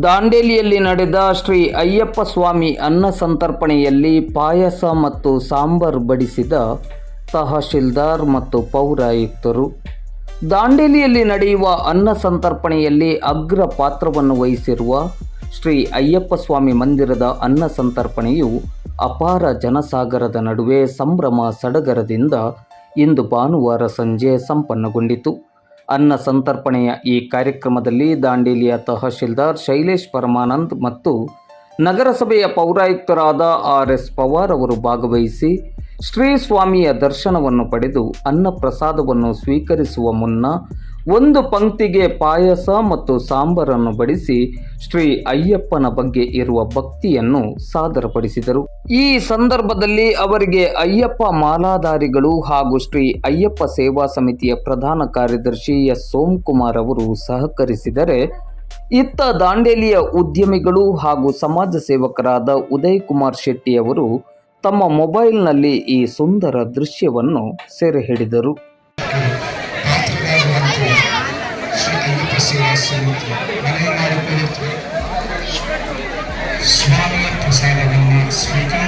ದಾಂಡೇಲಿಯಲ್ಲಿ ನಡೆದ ಶ್ರೀ ಅಯ್ಯಪ್ಪ ಸ್ವಾಮಿ ಅನ್ನ ಸಂತರ್ಪಣೆಯಲ್ಲಿ ಪಾಯಸ ಮತ್ತು ಸಾಂಬಾರ್ ಬಡಿಸಿದ ತಹಶೀಲ್ದಾರ್ ಮತ್ತು ಪೌರಾಯುಕ್ತರು. ದಾಂಡೇಲಿಯಲ್ಲಿ ನಡೆಯುವ ಅನ್ನ ಸಂತರ್ಪಣೆಯಲ್ಲಿ ಅಗ್ರ ಪಾತ್ರವನ್ನು ವಹಿಸಿರುವ ಶ್ರೀ ಅಯ್ಯಪ್ಪ ಸ್ವಾಮಿ ಮಂದಿರದ ಅನ್ನ ಸಂತರ್ಪಣೆಯು ಅಪಾರ ಜನಸಾಗರದ ನಡುವೆ ಸಂಭ್ರಮ ಸಡಗರದಿಂದ ಇಂದು ಭಾನುವಾರ ಸಂಜೆ ಸಂಪನ್ನಗೊಂಡಿತು. ಅನ್ನ ಸಂತರ್ಪಣೆಯ ಈ ಕಾರ್ಯಕ್ರಮದಲ್ಲಿ ದಾಂಡೇಲಿಯ ತಹಶೀಲ್ದಾರ್ ಶೈಲೇಶ್ ಪರಮಾನಂದ್ ಮತ್ತು ನಗರಸಭೆಯ ಪೌರಾಯುಕ್ತರಾದ ಆರ್ ಎಸ್ ಪವಾರ್ ಅವರು ಭಾಗವಹಿಸಿ ಶ್ರೀ ಸ್ವಾಮಿಯ ದರ್ಶನವನ್ನು ಪಡೆದು ಅನ್ನ ಪ್ರಸಾದವನ್ನು ಸ್ವೀಕರಿಸುವ ಮುನ್ನ ಒಂದು ಪಂಕ್ತಿಗೆ ಪಾಯಸ ಮತ್ತು ಸಾಂಬಾರನ್ನು ಬಡಿಸಿ ಶ್ರೀ ಅಯ್ಯಪ್ಪನ ಬಗ್ಗೆ ಇರುವ ಭಕ್ತಿಯನ್ನು ಸಾದರಪಡಿಸಿದರು. ಈ ಸಂದರ್ಭದಲ್ಲಿ ಅವರಿಗೆ ಅಯ್ಯಪ್ಪ ಮಾಲಾಧಾರಿಗಳು ಹಾಗೂ ಶ್ರೀ ಅಯ್ಯಪ್ಪ ಸೇವಾ ಸಮಿತಿಯ ಪ್ರಧಾನ ಕಾರ್ಯದರ್ಶಿ ಎಸ್. ಸೋಮಕುಮಾರ್ ಅವರು ಸಹಕರಿಸಿದರೆ, ಇತ್ತ ದಾಂಡೇಲಿಯ ಉದ್ಯಮಿಗಳು ಹಾಗೂ ಸಮಾಜ ಸೇವಕರಾದ ಉದಯ್ ಕುಮಾರ್ ಶೆಟ್ಟಿ ಅವರು ತಮ್ಮ ಮೊಬೈಲ್ನಲ್ಲಿ ಈ ಸುಂದರ ದೃಶ್ಯವನ್ನು ಸೆರೆ ಹಿಡಿದರು ಅಯ್ಯಪ್ಪ ಸೇವಾ ಸಮಿತಿ ಮನವಿ ಮಾಡಿಕೊಳ್ಳುತ್ತದೆ ಸ್ವಾಮಿಯ ಪ್ರಸಾದವನ್ನು ಸ್ವೀಕಾರ